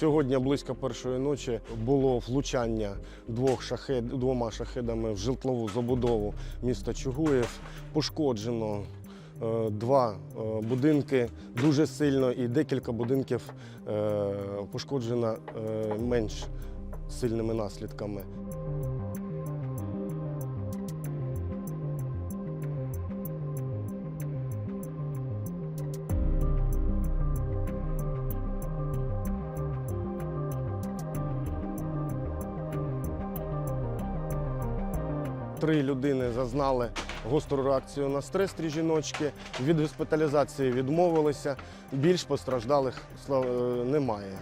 Сьогодні близько першої ночі було влучання двох шахед, двома шахедами в житлову забудову міста Чугуєв. Пошкоджено е, два е, будинки дуже сильно і декілька будинків е, пошкоджено е, менш сильними наслідками. Три людини зазнали гостру реакцію на стрес, три жіночки. Від госпіталізації відмовилися. Більш постраждалих е, немає.